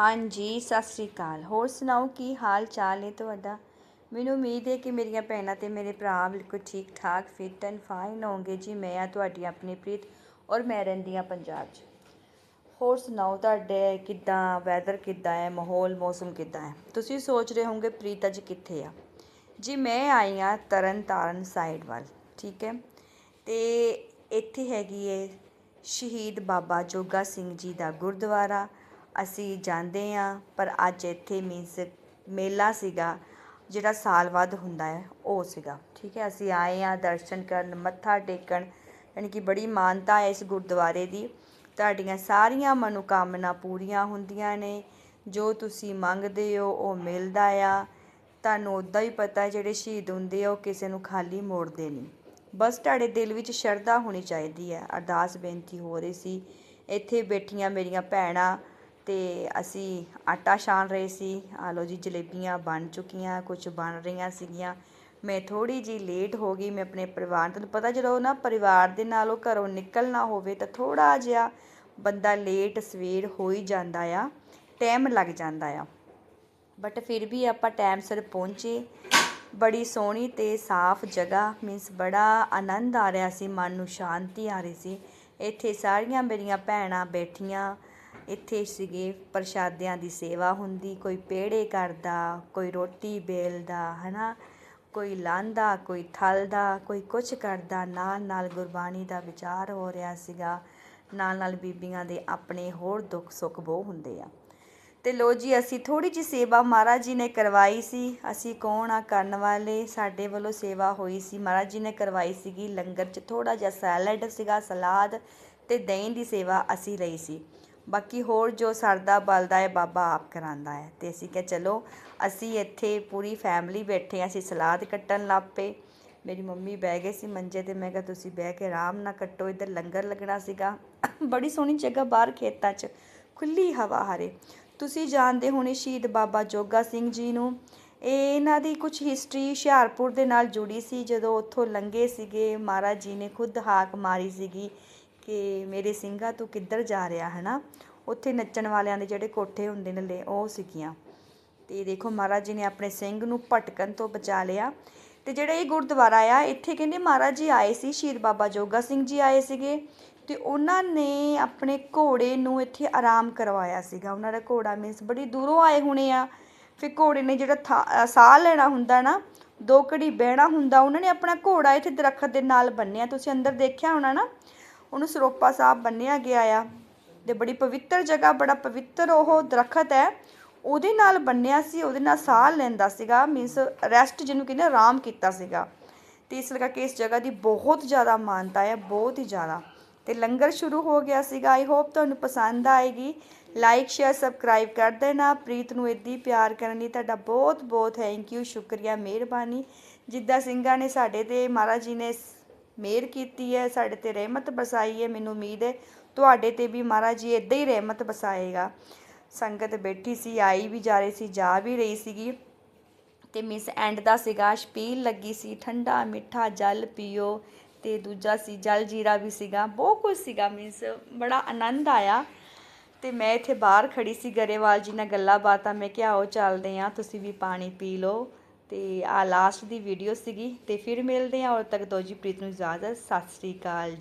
ਹਾਂਜੀ, ਸਤਿ ਸ੍ਰੀ ਅਕਾਲ। ਹੋਰ ਸੁਣਾਓ, ਕੀ ਹਾਲ ਚਾਲ ਹੈ ਤੁਹਾਡਾ? ਮੈਨੂੰ ਉਮੀਦ ਹੈ ਕਿ ਮੇਰੀਆਂ ਭੈਣਾਂ ਤੇ ਮੇਰੇ ਭਰਾ ਬਿਲਕੁਲ ਠੀਕ ਠਾਕ ਫਿੱਟ ਐਂਡ ਫਾਈਨ ਹੋਣਗੇ। ਜੀ, ਮੈਂ ਆ ਤੁਹਾਡੀ ਆਪਣੀ ਪ੍ਰੀਤ ਔਰ ਮੈਂ ਰਹਿੰਦੀ ਹਾਂ ਪੰਜਾਬ 'ਚ। ਹੋਰ ਸੁਣਾਓ, ਤੁਹਾਡੇ ਕਿੱਦਾਂ ਵੈਦਰ ਕਿੱਦਾਂ ਹੈ, ਮਾਹੌਲ, ਮੌਸਮ ਕਿੱਦਾਂ ਹੈ? ਤੁਸੀਂ ਸੋਚ ਰਹੇ ਹੋਵੋਗੇ, ਪ੍ਰੀਤ ਅੱਜ ਕਿੱਥੇ ਆ? ਜੀ, ਮੈਂ ਆਈ ਹਾਂ ਤਰਨ ਤਾਰਨ ਸਾਈਡ ਵੱਲ, ਠੀਕ ਹੈ? ਤੇ ਇੱਥੇ ਹੈਗੀ ਹੈ ਸ਼ਹੀਦ ਬਾਬਾ ਜੋਗਾ ਸਿੰਘ ਜੀ ਦਾ ਗੁਰਦੁਆਰਾ ਅਸੀਂ ਜਾਂਦੇ ਹਾਂ, ਪਰ ਅੱਜ ਇੱਥੇ ਮੀਨਸ ਮੇਲਾ ਸੀਗਾ, ਜਿਹੜਾ ਸਾਲ ਬਾਅਦ ਹੁੰਦਾ ਹੈ, ਉਹ ਸੀਗਾ। ਠੀਕ ਹੈ, ਅਸੀਂ ਆਏ ਹਾਂ ਦਰਸ਼ਨ ਕਰਨ, ਮੱਥਾ ਟੇਕਣ, ਯਾਨੀ ਕਿ ਬੜੀ ਮਾਨਤਾ ਹੈ ਇਸ ਗੁਰਦੁਆਰੇ ਦੀ। ਤੁਹਾਡੀਆਂ ਸਾਰੀਆਂ ਮਨੋਕਾਮਨਾ ਪੂਰੀਆਂ ਹੁੰਦੀਆਂ ਨੇ। ਜੋ ਤੁਸੀਂ ਮੰਗਦੇ ਹੋ, ਉਹ ਮਿਲਦਾ ਆ। ਤੁਹਾਨੂੰ ਉੱਦਾਂ ਹੀ ਪਤਾ ਜਿਹੜੇ ਸ਼ਹੀਦ ਹੁੰਦੇ ਆ, ਉਹ ਕਿਸੇ ਨੂੰ ਖਾਲੀ ਮੋੜਦੇ ਨਹੀਂ। ਬਸ ਤੁਹਾਡੇ ਦਿਲ ਵਿੱਚ ਸ਼ਰਧਾ ਹੋਣੀ ਚਾਹੀਦੀ ਹੈ। ਅਰਦਾਸ ਬੇਨਤੀ ਹੋ ਰਹੀ ਸੀ, ਇੱਥੇ ਬੈਠੀਆਂ ਮੇਰੀਆਂ ਭੈਣਾਂ ਤੇ ਅਸੀਂ ਆਟਾ ਛਾਣ ਰਹੇ ਸੀ। ਆ ਲਓ ਜੀ, ਜਲੇਬੀਆਂ ਬਣ ਚੁੱਕੀਆਂ ਕੁਝ ਬਣ ਰਹੀਆਂ ਸੀਗੀਆਂ। ਮੈਂ ਥੋੜ੍ਹੀ ਜੀ ਲੇਟ ਹੋ ਗਈ, ਮੈਂ ਆਪਣੇ ਪਰਿਵਾਰ ਤੁਹਾਨੂੰ ਪਤਾ ਜਦੋਂ ਨਾ ਪਰਿਵਾਰ ਦੇ ਨਾਲ ਉਹ ਘਰੋਂ ਨਿਕਲਣਾ ਹੋਵੇ ਤਾਂ ਥੋੜ੍ਹਾ ਜਿਹਾ ਬੰਦਾ ਲੇਟ ਸਵੇਰ ਹੋ ਹੀ ਜਾਂਦਾ ਆ ਟਾਈਮ ਲੱਗ ਜਾਂਦਾ ਆ। ਬਟ ਫਿਰ ਵੀ ਆਪਾਂ ਟਾਈਮ ਸਿਰ ਪਹੁੰਚੇ। ਬੜੀ ਸੋਹਣੀ ਤੇ ਸਾਫ਼ ਜਗ੍ਹਾ ਮੀਨਸ ਬੜਾ ਆਨੰਦ ਆ ਰਿਹਾ ਸੀ, ਮਨ ਨੂੰ ਸ਼ਾਂਤੀ ਆ ਰਹੀ ਸੀ। ਇੱਥੇ ਸਾਰੀਆਂ ਮੇਰੀਆਂ ਭੈਣਾਂ ਬੈਠੀਆਂ ਇੱਥੇ ਸੀਗੇ ਪ੍ਰਸ਼ਾਦਿਆਂ ਦੀ ਸੇਵਾ ਹੁੰਦੀ, ਕੋਈ ਪੇੜੇ ਕਰਦਾ, ਕੋਈ ਰੋਟੀ ਵੇਲਦਾ ਹੈ ਨਾ ਕੋਈ ਲਾਂਦਾ, ਕੋਈ ਥਲਦਾ, ਕੋਈ ਕੁਛ ਕਰਦਾ। ਨਾਲ ਨਾਲ ਗੁਰਬਾਣੀ ਦਾ ਵਿਚਾਰ ਹੋ ਰਿਹਾ ਸੀਗਾ। ਨਾਲ ਨਾਲ ਬੀਬੀਆਂ ਦੇ ਆਪਣੇ ਹੋਰ ਦੁੱਖ ਸੁੱਖ ਬਹੁ ਹੁੰਦੇ ਆ। ਤੇ ਲੋ ਜੀ, ਅਸੀਂ ਥੋੜੀ ਜੀ ਸੇਵਾ ਮਹਾਰਾਜ ਜੀ ਨੇ ਕਰਵਾਈ ਸੀ। ਅਸੀਂ ਕੌਣ ਆ, ਕਰਨ ਵਾਲੇ? ਸਾਡੇ ਵੱਲੋਂ ਸੇਵਾ ਹੋਈ ਸੀ। ਮਹਾਰਾਜ ਜੀ ਨੇ ਕਰਵਾਈ ਸੀਗੀ। ਲੰਗਰ 'ਚ ਥੋੜਾ ਜਿਹਾ ਸੈਲਡ ਸੀਗਾ, ਸਲਾਦ ਤੇ ਦਹੀਂ ਦੀ ਸੇਵਾ ਅਸੀਂ ਲਈ ਸੀ। ਬਾਕੀ ਹੋਰ ਜੋ ਸਰਦਾ ਬਲਦਾ ਹੈ, ਬਾਬਾ ਆਪ ਕਰਾਂਦਾ ਹੈ। ਤੇ ਅਸੀਂ ਕਿਹਾ, ਚਲੋ, ਅਸੀਂ ਇੱਥੇ ਪੂਰੀ ਫੈਮਿਲੀ ਬੈਠੇ ਹਾਂ, ਅਸੀਂ ਸਲਾਦ ਕੱਟਣ ਲੱਗ ਪਏ। ਮੇਰੀ ਮੰਮੀ ਬਹਿ ਗਏ ਸੀ ਮੰਜੇ ਤੇ, ਮੈਂ ਕਿਹਾ, ਤੁਸੀਂ ਬਹਿ ਕੇ ਆਰਾਮ ਨਾਲ ਕੱਟੋ। ਇੱਧਰ ਲੰਗਰ ਲੱਗਣਾ ਸੀਗਾ। ਬੜੀ ਸੋਹਣੀ ਜਗ੍ਹਾ ਬਾਹਰ ਖੇਤਾਂ 'ਚ ਖੁੱਲੀ ਹਵਾ ਹਰੇ। ਤੁਸੀਂ ਜਾਣਦੇ ਹੋਣੇ ਸ਼ਹੀਦ ਬਾਬਾ ਜੋਗਾ ਸਿੰਘ ਜੀ ਨੂੰ। ਇਹ ਇਹਨਾਂ ਦੀ ਕੁਝ ਹਿਸਟਰੀ ਹੁਸ਼ਿਆਰਪੁਰ ਦੇ ਨਾਲ ਜੁੜੀ ਸੀ, ਜਦੋਂ ਉੱਥੋਂ ਲੰਘੇ ਸੀਗੇ। ਮਹਾਰਾਜ ਜੀ ਨੇ ਖੁਦ ਹਾਕ ਮਾਰੀ ਸੀਗੀ। ਕਿ ਮੇਰੇ ਸਿੰਘਾ ਤੂੰ ਕਿੱਧਰ ਜਾ ਰਿਹਾ ਹੈ ਨਾ ਉੱਥੇ ਨੱਚਣ ਵਾਲਿਆਂ ਦੇ ਜਿਹੜੇ ਕੋਠੇ ਹੁੰਦੇ ਨੇ, ਲੈ, ਉਹ ਸੀਗੀਆਂ। ਤੇ ਦੇਖੋ, ਮਹਾਰਾਜ ਜੀ ਨੇ ਆਪਣੇ ਸਿੰਘ ਨੂੰ ਭਟਕਣ ਤੋਂ ਬਚਾ ਲਿਆ। ਤੇ ਜਿਹੜਾ ਇਹ ਗੁਰਦੁਆਰਾ ਆ, ਇੱਥੇ ਕਹਿੰਦੇ ਮਹਾਰਾਜ ਜੀ ਆਏ ਸੀ, ਸ਼ਹੀਦ ਬਾਬਾ ਜੋਗਾ ਸਿੰਘ ਜੀ ਆਏ ਸੀਗੇ। ਤੇ ਉਹਨਾਂ ਨੇ ਆਪਣੇ ਘੋੜੇ ਨੂੰ ਇੱਥੇ ਆਰਾਮ ਕਰਵਾਇਆ ਸੀਗਾ। ਉਹਨਾਂ ਦਾ ਘੋੜਾ ਮੀਨਸ ਬੜੀ ਦੂਰੋਂ ਆਏ ਹੋਣੇ ਆ। ਫਿਰ ਘੋੜੇ ਨੇ ਜਿਹੜਾ ਥਾ- ਸਾਹ ਲੈਣਾ ਹੁੰਦਾ ਨਾ, ਦੋ ਘੜੀ ਬਹਿਣਾ ਹੁੰਦਾ, ਉਹਨਾਂ ਨੇ ਆਪਣਾ ਘੋੜਾ ਇੱਥੇ ਦਰਖਤ ਦੇ ਨਾਲ ਬੰਨਿਆ ਤੁਸੀਂ ਅੰਦਰ ਦੇਖਿਆ ਹੋਣਾ ਨਾ ਉਹਨੂੰ ਸਰੋਪਾ ਸਾਹਿਬ ਬੰਨਿਆ ਗਿਆ ਆ ਤੇ ਬੜੀ ਪਵਿੱਤਰ ਜਗ੍ਹਾ, ਬੜਾ ਪਵਿੱਤਰ ਉਹ ਦਰਖਤ ਹੈ। ਉਹਦੇ ਨਾਲ ਬੰਨਿਆ ਸੀ, ਉਹਦੇ ਨਾਲ ਸਾਹ ਲੈਂਦਾ ਸੀਗਾ ਮੀਨਸ ਰੈਸਟ ਜਿਹਨੂੰ ਕਹਿੰਦੇ ਆਰਾਮ ਕੀਤਾ ਸੀਗਾ। ਤੇ ਇਸ ਕਰਕੇ ਇਸ ਜਗ੍ਹਾ ਦੀ ਬਹੁਤ ਜ਼ਿਆਦਾ ਮਾਨਤਾ ਹੈ, ਬਹੁਤ ਹੀ ਜ਼ਿਆਦਾ। ਤੇ ਲੰਗਰ ਸ਼ੁਰੂ ਹੋ ਗਿਆ ਸੀਗਾ ਆਈ ਹੋਪ ਤੁਹਾਨੂੰ ਪਸੰਦ ਆਏਗੀ। ਲਾਈਕ ਸ਼ੇਅਰ ਸਬਸਕ੍ਰਾਈਬ ਕਰ ਦੇਣਾ। ਪ੍ਰੀਤ ਨੂੰ ਇੱਦੀ ਪਿਆਰ ਕਰਨ ਲਈ ਤੁਹਾਡਾ ਬਹੁਤ ਬਹੁਤ ਥੈਂਕ ਯੂ ਸ਼ੁਕਰੀਆ, ਮਿਹਰਬਾਨੀ। ਜਿੱਦਾਂ ਸਿੰਘਾਂ ਨੇ ਸਾਡੇ ਤੇ, ਮਹਾਰਾਜ ਜੀ ਨੇ ਮਿਹਰ ਕੀਤੀ ਹੈ, ਸਾਡੇ ਤੇ ਰਹਿਮਤ ਬਰਸਾਈ ਹੈ, ਮੈਨੂੰ ਉਮੀਦ ਹੈ ਤੁਹਾਡੇ ਤੇ ਵੀ ਮਹਾਰਾਜ ਜੀ ਇਦਾਂ ਹੀ ਰਹਿਮਤ ਬਸਾਏਗਾ। ਸੰਗਤ ਬੈਠੀ ਸੀ, ਆਈ ਵੀ ਜਾ ਰਹੀ ਸੀ, ਜਾ ਵੀ ਰਹੀ ਸੀਗੀ ਤੇ ਮਿਸ ਐਂਡ ਦਾ ਸੀਗਾ ਛਪੀਲ ਲੱਗੀ ਸੀ, ਠੰਡਾ ਮਿੱਠਾ ਜਲ ਪੀਓ ਤੇ ਦੂਜਾ ਸੀ, ਜਲ ਜੀਰਾ ਵੀ ਸੀਗਾ, ਬਹੁਤ ਕੁਝ ਸੀਗਾ ਮੀਨਸ ਬੜਾ ਆਨੰਦ ਆਇਆ ਤੇ ਮੈਂ ਇੱਥੇ ਬਾਹਰ ਖੜੀ ਸੀ, ਗਰੇਵਾਲ ਜੀ ਨਾਲ ਗੱਲਾਂ ਬਾਤਾਂ, ਮੈਂ ਕਿਹਾ ਆਓ ਚੱਲਦੇ ਆ ਤੁਸੀਂ ਵੀ ਪਾਣੀ ਪੀ ਲਓ। ਤੇ ਆ ਲਾਸਟ ਦੀ ਵੀਡੀਓ ਸੀਗੀ, ਤੇ ਫਿਰ ਮਿਲਦੇ ਆ ਔਰ ਤੱਕ ਦੋ ਜੀ ਪ੍ਰੀਤ ਨੂੰ ਇਜਾਜ਼ਤ, ਸਤਿ ਸ੍ਰੀ ਅਕਾਲ ਜੀ।